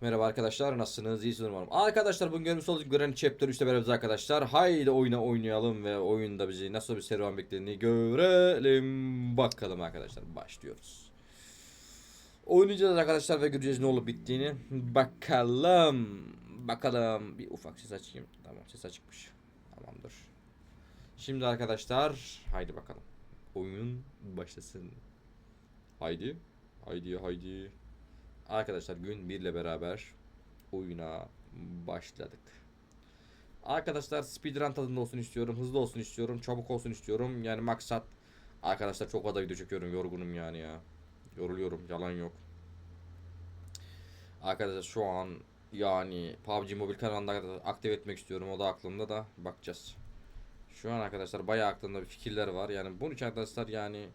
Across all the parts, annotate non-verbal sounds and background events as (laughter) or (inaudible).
Merhaba arkadaşlar nasılsınız? İyisiniz umarım. Arkadaşlar bugün görmüş olduk Granny Chapter 3'te beraberiz arkadaşlar. Haydi oyuna oynayalım ve oyunda bizi nasıl bir serüven beklediğini görelim. Bakalım arkadaşlar başlıyoruz. Oynayacağız arkadaşlar ve göreceğiz ne olup bittiğini. Bakalım. Bakalım. Bir ufak ses açayım. Tamam ses açıkmış. Tamamdır. Şimdi arkadaşlar haydi bakalım. Oyun başlasın. Haydi. Haydi haydi. Arkadaşlar gün 1 ile beraber oyuna başladık. Arkadaşlar speedrun tadında olsun istiyorum. Hızlı olsun istiyorum. Çabuk olsun istiyorum. Yani maksat arkadaşlar çok fazla video çekiyorum. Yorgunum yani ya. Yoruluyorum. Yalan yok. Arkadaşlar şu an yani PUBG Mobile kanalında aktif etmek istiyorum. O da aklımda da bakacağız. Şu an arkadaşlar bayağı aklımda bir fikirler var. Yani bunun için arkadaşlar yani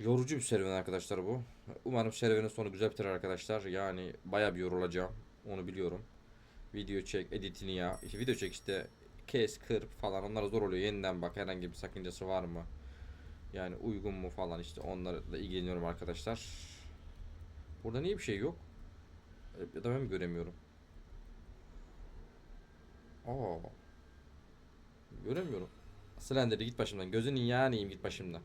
Yorucu bir serüven arkadaşlar bu. Umarım serüvenin sonu güzel biter arkadaşlar. Yani bayağı bir yorulacağım. Onu biliyorum. Video çek, editini ya. İşte video çek işte kes, kır falan onlar zor oluyor. Yeniden bak herhangi bir sakıncası var mı? Yani uygun mu falan işte onlarla ilgileniyorum arkadaşlar. Burada niye bir şey yok? Ya da ben mi göremiyorum? Aa. Göremiyorum. Slender'i git başımdan. Gözünün yanıyım git başımdan.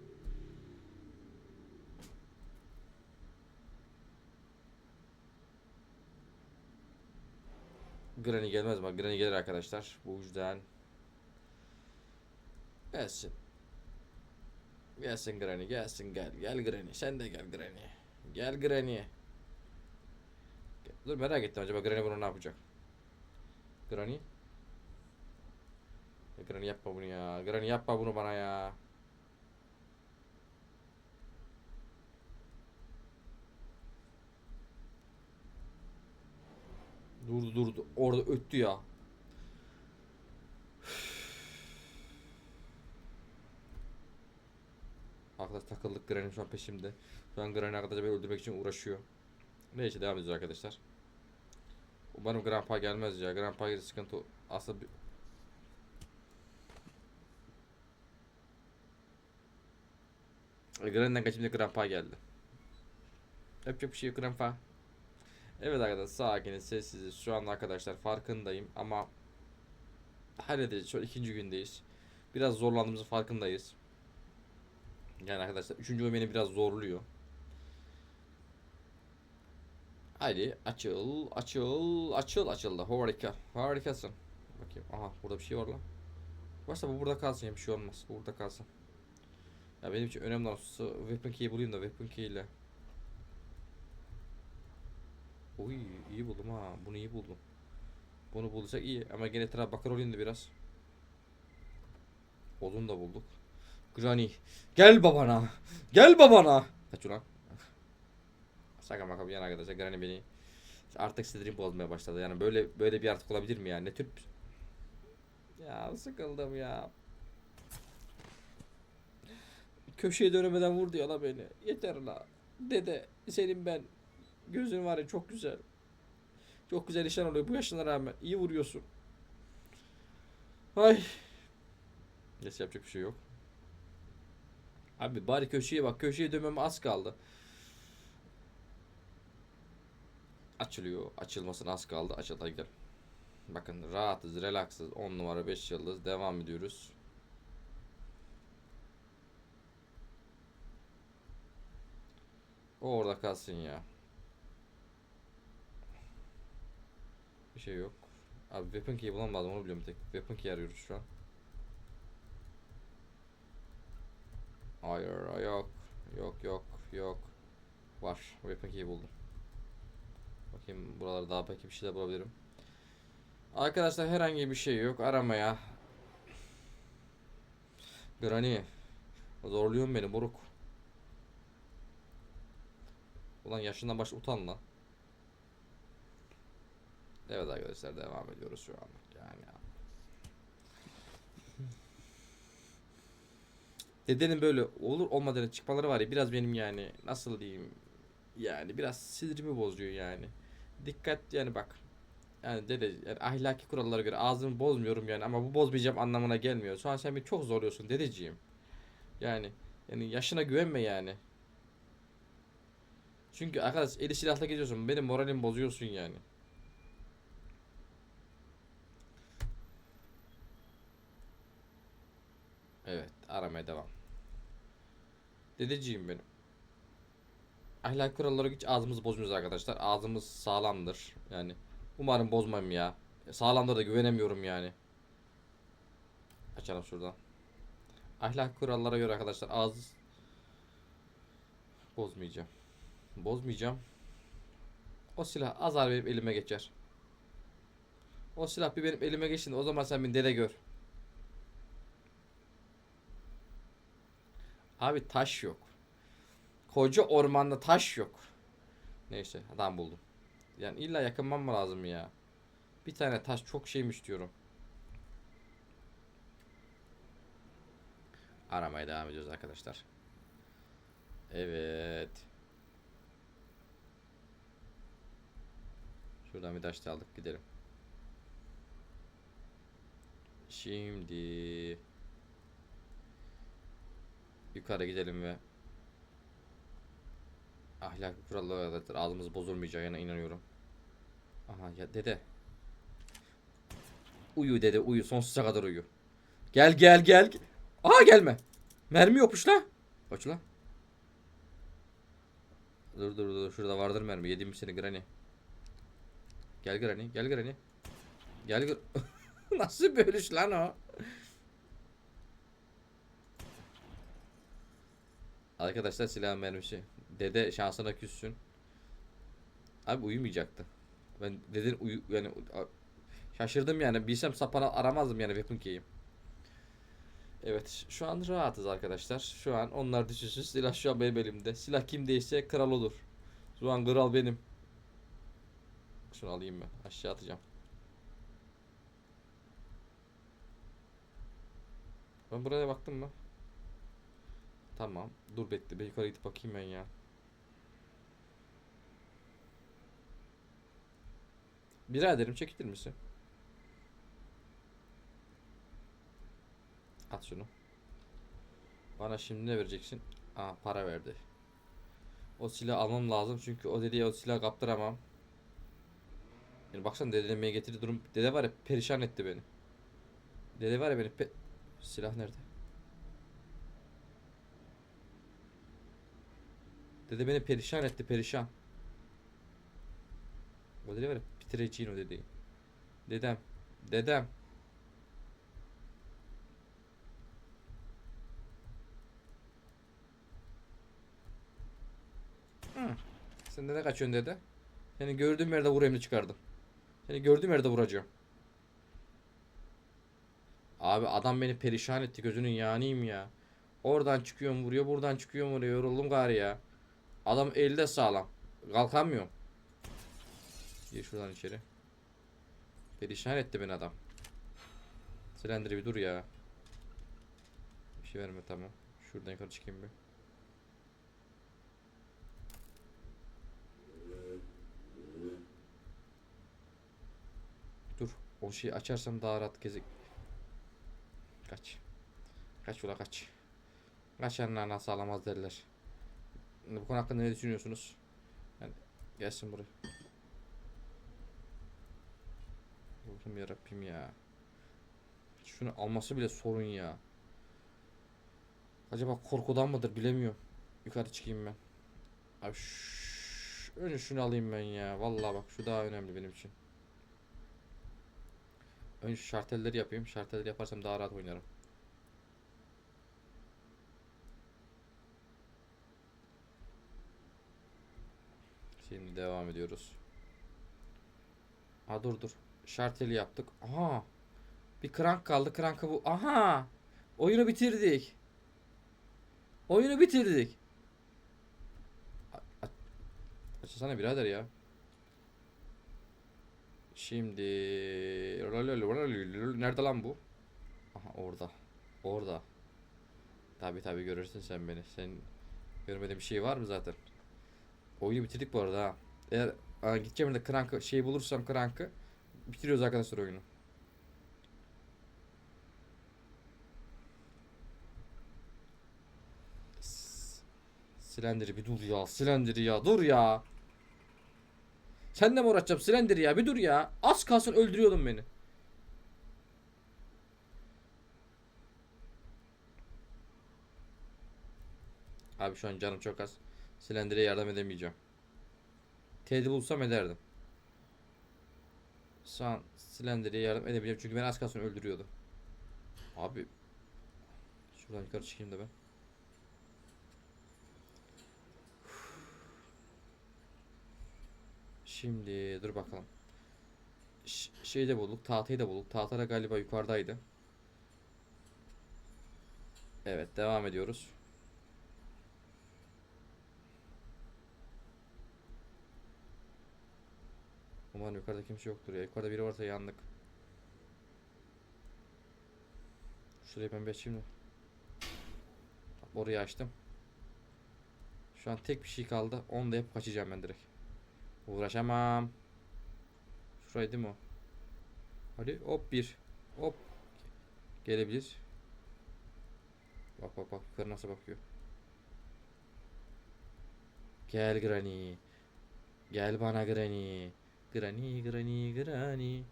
Granny gelmez mi? Granny gelir arkadaşlar. Bu yüzden gelsin. Gelsin Granny, gelsin gel. Gel Granny, sen de gel Granny. Gel Granny. Dur merak ettim acaba Granny bunu ne yapacak? Granny? Ya Granny yapma bunu ya. Granny yapma bunu bana ya. Durdu durdu. Orada öttü ya. Arkadaş takıldık Granny şu an peşimde. Şu an Granny arkadaşlar beni öldürmek için uğraşıyor. Neyse devam ediyoruz arkadaşlar. Umarım Grandpa gelmez ya. Grandpa gelir sıkıntı aslında bir... Granny'den kaçınca Grandpa geldi. Yapacak bir şey yok Grandpa. Evet arkadaşlar sakiniz sessiziz şu an arkadaşlar farkındayım ama halledeceğiz an ikinci gündeyiz. Biraz zorlandığımızın farkındayız. Yani arkadaşlar üçüncü oyun beni biraz zorluyor. Haydi açıl açıl açıl açıldı harika harikasın. Bakayım aha burada bir şey var lan. Varsa bu burada kalsın ya bir şey olmaz bu burada kalsın. Ya benim için önemli olan weapon key'i bulayım da weapon key ile Oy iyi buldum ha. Bunu iyi buldum. Bunu bulursak iyi ama gene etrafa bakar olayım biraz. Odun da bulduk. Granny gel babana. Gel babana. Kaç ulan. Şaka maka bir yana arkadaşlar Granny beni artık sinirim bozmaya başladı. Yani böyle böyle bir artık olabilir mi ya? Ne tür Ya sıkıldım ya. Köşeye dönemeden vurdu ya la beni. Yeter la. Dede senin ben Gözün var ya çok güzel. Çok güzel işler oluyor bu yaşına rağmen. İyi vuruyorsun. Ay. Neyse yapacak bir şey yok. Abi bari köşeye bak. Köşeye dönmeme az kaldı. Açılıyor. Açılmasına az kaldı. Açıldı gidelim. Bakın rahatız, relaksız. 10 numara 5 yıldız. Devam ediyoruz. O orada kalsın ya. Bir şey yok. Abi weapon key bulmam lazım onu biliyorum tek. Weapon key arıyoruz şu an. Hayır yok. Yok yok yok. Var. Weapon key buldum. Bakayım buralarda daha belki bir şeyler bulabilirim. Arkadaşlar herhangi bir şey yok. Aramaya. Granny. Zorluyorsun beni buruk. Ulan yaşından baş utan lan. Evet arkadaşlar devam ediyoruz şu an. Yani ya. Dedenin böyle olur olmadığını çıkmaları var ya biraz benim yani nasıl diyeyim yani biraz sinirimi bozuyor yani. Dikkat yani bak. Yani dede yani ahlaki kurallara göre ağzımı bozmuyorum yani ama bu bozmayacağım anlamına gelmiyor. Şu an sen beni çok zorluyorsun dedeciğim. Yani yani yaşına güvenme yani. Çünkü arkadaş eli silahla geziyorsun benim moralimi bozuyorsun yani. Evet aramaya devam. Dedeciğim benim. Ahlak kuralları hiç ağzımızı bozmuyoruz arkadaşlar. Ağzımız sağlamdır. Yani umarım bozmam ya. Sağlamdır da güvenemiyorum yani. Açalım şuradan. Ahlak kurallara göre arkadaşlar ağız bozmayacağım. Bozmayacağım. O silah azar benim elime geçer. O silah bir benim elime geçsin o zaman sen beni dede gör. Abi taş yok. Koca ormanda taş yok. Neyse adam buldum. Yani illa yakınmam mı lazım ya? Bir tane taş çok şeymiş diyorum. Aramaya devam ediyoruz arkadaşlar. Evet. Şuradan bir taş da aldık gidelim. Şimdi yukarı gidelim ve ahlak kuralları ağzımız bozulmayacağına inanıyorum. Aha ya dede. Uyu dede uyu sonsuza kadar uyu. Gel gel gel. Aha gelme. Mermi yokmuş la. Kaç la. Dur dur dur şurada vardır mermi. Yedim seni Granny? Gel Granny gel Granny. Gel Gr (laughs) Nasıl bir ölüş lan o? Arkadaşlar silah mermisi. Dede şansına küssün. Abi uyumayacaktı. Ben deden uyu yani şaşırdım yani. Bilsem sapana aramazdım yani weapon key'im. Evet şu an rahatız arkadaşlar. Şu an onlar düşünsün. Silah şu an benim elimde. Silah kimdeyse kral olur. Şu an kral benim. Şunu alayım ben. Aşağı atacağım. Ben buraya baktım mı? Tamam. Dur bekle. Ben yukarı gidip bakayım ben ya. Biraderim çekilir misin? At şunu. Bana şimdi ne vereceksin? Aa para verdi. O silah almam lazım çünkü o dediği o silah kaptıramam. Yani baksana dedemeye getirdi durum. Dede var ya perişan etti beni. Dede var ya beni pe... Silah nerede? Dede beni perişan etti perişan. O dede var ya bitireceğin o dedeyi. Dedem. Dedem. Hı. Sen de ne kaçıyorsun dede? Seni gördüğüm yerde vur emri çıkardım. Seni gördüğüm yerde vuracağım. Abi adam beni perişan etti gözünün yağınıyım ya. Oradan çıkıyorum vuruyor buradan çıkıyorum vuruyor yoruldum gari ya. Adam elde sağlam. Kalkamıyorum. Gir şuradan içeri. Perişan etti beni adam. Silendiri bir dur ya. Bir şey verme tamam. Şuradan yukarı çıkayım bir. Dur. O şeyi açarsam daha rahat gezek. Kaç. Kaç ula kaç. Kaç yanına nasıl alamaz derler. Bu konu hakkında ne düşünüyorsunuz? Yani gelsin buraya. Allah'ım yarabbim ya. Şunu alması bile sorun ya. Acaba korkudan mıdır bilemiyorum. Yukarı çıkayım ben. Abi şş, önce şunu alayım ben ya. Vallahi bak şu daha önemli benim için. Önce şartelleri yapayım. Şartelleri yaparsam daha rahat oynarım. Şimdi devam ediyoruz. Ha dur dur. Şarteli yaptık. Aha. Bir krank kaldı. Krankı bu. Aha. Oyunu bitirdik. Oyunu bitirdik. Açsana birader ya. Şimdi nerede lan bu? Aha orada. Orada. Tabi tabi görürsün sen beni. Sen görmediğin bir şey var mı zaten? Oyunu bitirdik bu arada ha. Eğer aa, gideceğim de krankı şey bulursam krankı bitiriyoruz arkadaşlar oyunu. Silendiri bir dur ya. Silendiri ya. Dur ya. Sen de mi uğraşacağım Silendiri ya? Bir dur ya. Az kalsın öldürüyordun beni. Abi şu an canım çok az. Silendir'e yardım edemeyeceğim. Ted'i bulsam ederdim. Şu an Silendir'e yardım edebileceğim çünkü beni az kalsın öldürüyordu. Abi Şuradan yukarı çıkayım da ben. Şimdi dur bakalım. Ş şeyi de bulduk. Tahtayı da bulduk. Tahta da galiba yukarıdaydı. Evet devam ediyoruz. Umarım yukarıda kimse yoktur ya. Yukarıda biri varsa yandık. Şurayı ben bir açayım da. Orayı açtım. Şu an tek bir şey kaldı. Onu da yapıp kaçacağım ben direkt. Uğraşamam. Şurayı değil mi o? Hadi hop bir. Hop. Gelebilir. Bak bak bak yukarı nasıl bakıyor. Gel Granny. Gel bana Granny. Granny Granny Granny.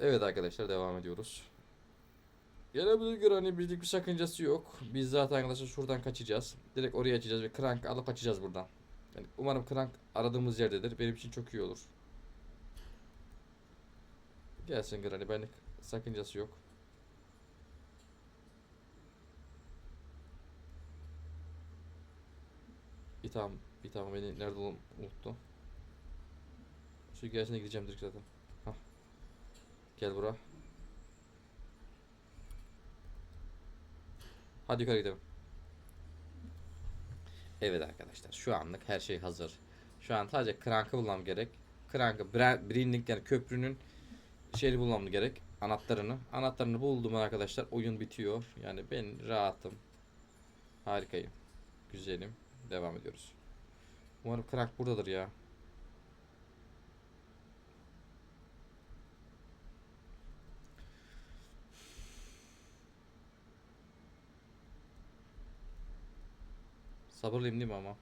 Evet arkadaşlar devam ediyoruz. Gelebilir Granny bizlik bir sakıncası yok. Biz zaten arkadaşlar şuradan kaçacağız. Direkt oraya açacağız ve crank alıp açacağız buradan. Yani umarım crank aradığımız yerdedir. Benim için çok iyi olur. Gelsin Granny benlik sakıncası yok. Bir tamam beni nerede unuttu. Şu gelsene gideceğim direkt zaten. Hah. Gel bura. Hadi yukarı gidelim. Evet arkadaşlar şu anlık her şey hazır. Şu an sadece krankı bulmam gerek. Krankı, Brinding yani köprünün şeyini bulmam gerek. Anahtarını. Anahtarını buldum arkadaşlar. Oyun bitiyor. Yani ben rahatım. Harikayım. Güzelim. Devam ediyoruz. Umarım krank buradadır ya. Sabırlıyım değil mi ama?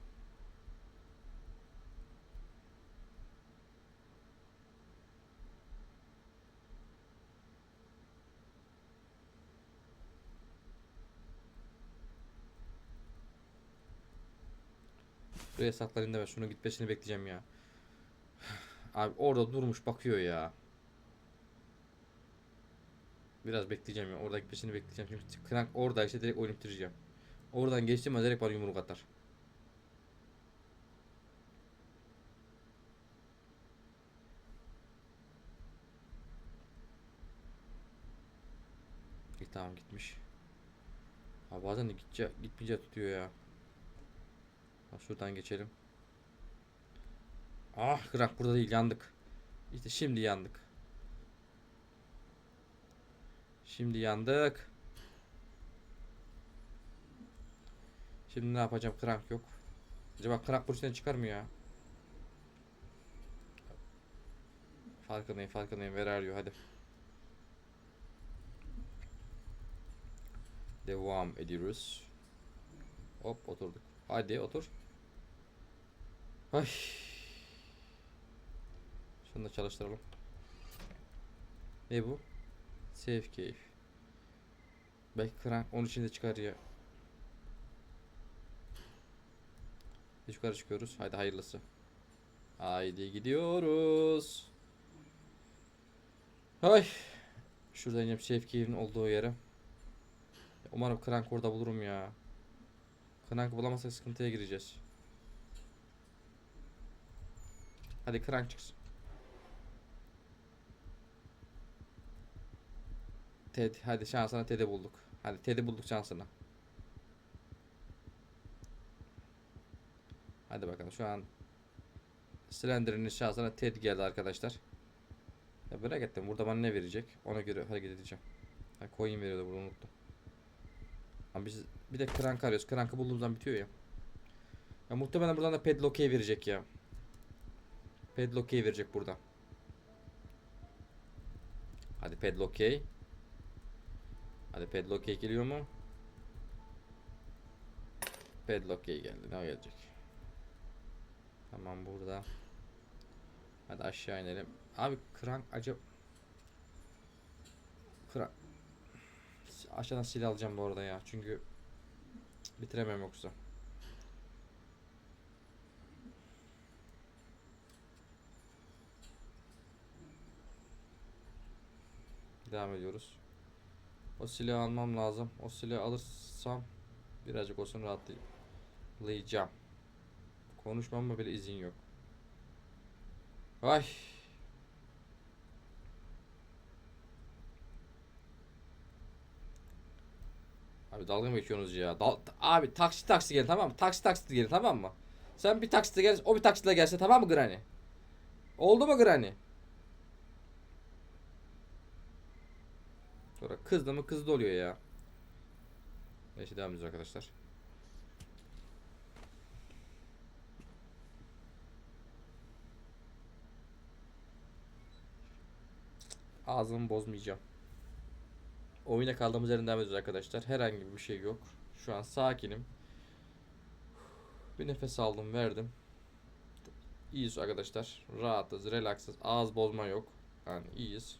Buraya saklanayım deme. Şunun gitmesini bekleyeceğim ya. (sighs) Abi orada durmuş bakıyor ya. Biraz bekleyeceğim ya. Orada gitmesini bekleyeceğim. Çünkü Krank oradaysa direkt oyun bitireceğim. Oradan geçtim direkt bana yumruk atar. İyi tamam gitmiş. Ha bazen de gitce, gitmeyince tutuyor ya. Ha, şuradan geçelim. Ah krak burada değil yandık. İşte şimdi yandık. Şimdi yandık. Şimdi ne yapacağım? Krank yok. Acaba krank burçtan çıkar mı ya? Farkındayım farkındayım. Where are you? Hadi. Devam ediyoruz. Hop oturduk. Hadi otur. Ay. Şunu da çalıştıralım. Ne bu? Safe keyif. Belki krank onun içinde çıkar ya. Yukarı çıkıyoruz. Haydi hayırlısı. Haydi gidiyoruz. Ay. Şuradan safe keyfin olduğu yere. Umarım krank orada bulurum ya. Krank bulamazsak sıkıntıya gireceğiz. Hadi krank çıksın. Ted hadi şansına Ted'i bulduk. Hadi Ted'i bulduk şansına. Hadi bakalım şu an Slender'ın şansına Ted geldi arkadaşlar. Ya bırak ettim burada bana ne verecek ona göre hareket edeceğim. Ha, coin veriyordu burada unuttum. Ama biz bir de crank arıyoruz. Crank'ı bulduğumuzdan bitiyor ya. Ya muhtemelen buradan da padlock key verecek ya. Padlock key verecek burada. Hadi padlock key. Hadi padlock key geliyor mu? Padlock key geldi. Ne gelecek? Tamam burada. Hadi aşağı inelim. Abi crank acaba Crank Aşağıdan silah alacağım bu arada ya. Çünkü Bitiremem yoksa. Devam ediyoruz. O silahı almam lazım. O silahı alırsam birazcık olsun rahatlayacağım. Konuşmama bile izin yok. Ay. Abi dalga mı geçiyorsunuz ya? Dal- abi taksi taksi gel tamam mı? Taksi taksi gel tamam mı? Sen bir taksitle gel, o bir taksitle gelse tamam mı Granny? Oldu mu Granny? Sonra kızdı mı kızdı oluyor ya. Neyse devam ediyoruz arkadaşlar. Ağzımı bozmayacağım. Oyuna kaldığımız yerden devam ediyoruz arkadaşlar. Herhangi bir şey yok. Şu an sakinim. Bir nefes aldım verdim. İyiyiz arkadaşlar. Rahatız, relaksız. Ağız bozma yok. Yani iyiyiz.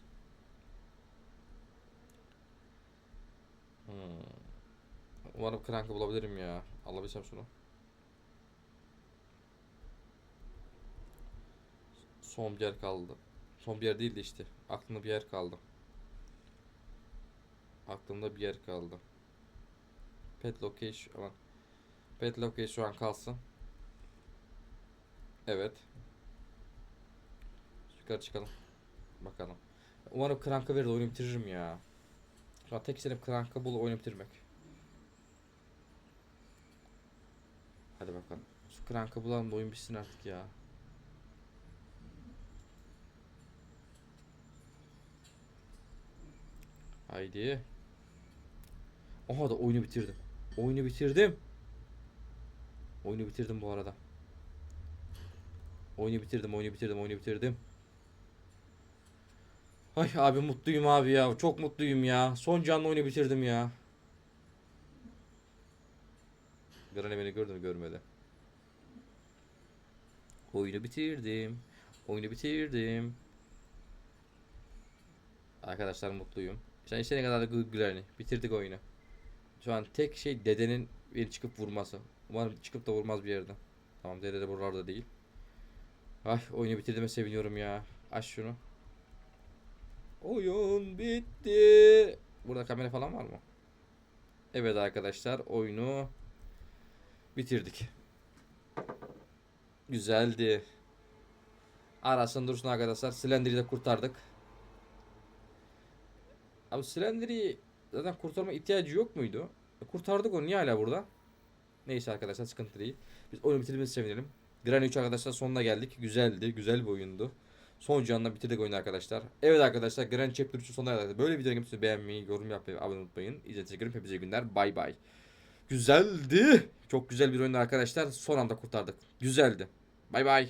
Hmm. Umarım krankı bulabilirim ya. Alabilsem şunu. Son bir yer kaldı. Son bir yer değildi işte. Aklımda bir yer kaldı. Aklımda bir yer kaldı. Pet location. Pet location şu an kalsın. Evet. Yukarı çıkalım. Bakalım. Umarım krankı verir oyunu bitiririm ya. Şu an tek istedim krankı bul oyunu bitirmek. Hadi bakalım. Şu krankı bulalım da oyun bitsin artık ya. Haydi. Aha da oyunu bitirdim. Oyunu bitirdim. Oyunu bitirdim bu arada. Oyunu bitirdim, oyunu bitirdim, oyunu bitirdim. Ay abi mutluyum abi ya. Çok mutluyum ya. Son canlı oyunu bitirdim ya. Granny beni gördü mü görmedi. Oyunu bitirdim. Oyunu bitirdim. Arkadaşlar mutluyum. Sen istediğin kadar da gü- Granny. Bitirdik oyunu. Şu an tek şey dedenin beni çıkıp vurması. Umarım çıkıp da vurmaz bir yerden. Tamam dede de buralarda değil. Ay oyunu bitirdiğime seviniyorum ya. Aç şunu. Oyun bitti. Burada kamera falan var mı? Evet arkadaşlar oyunu bitirdik. Güzeldi. Arasın dursun arkadaşlar. Slender'i de kurtardık. Abi Slender'i zaten kurtarma ihtiyacı yok muydu? E, kurtardık onu niye hala burada? Neyse arkadaşlar sıkıntı değil. Biz oyunu bitirdiğimizi sevinelim. Granny 3 arkadaşlar sonuna geldik. Güzeldi. Güzel bir oyundu. Son canla bitirdik oyunu arkadaşlar. Evet arkadaşlar Granny Chapter 3'ün sonuna geldik. Böyle videoları gelmişsiniz beğenmeyi, yorum yapmayı, abone unutmayın. İzlediğiniz için. Hepinize iyi günler. Bay bay. Güzeldi. Çok güzel bir oyundu arkadaşlar. Son anda kurtardık. Güzeldi. Bay bay.